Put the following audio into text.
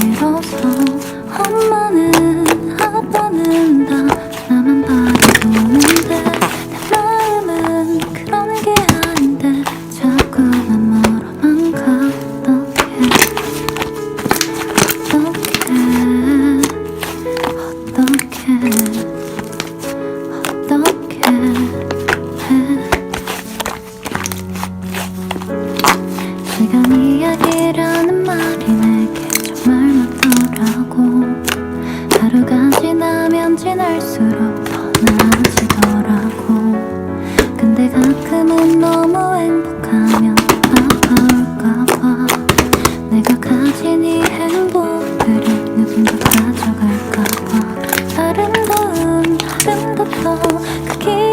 싫어서 지날수록 더 나아지더라고. 근데 가끔은 너무 행복하면 아파올까봐 내가 가진 이 행복들이 누군가 가져갈까봐. 아름다운 아름답던 그기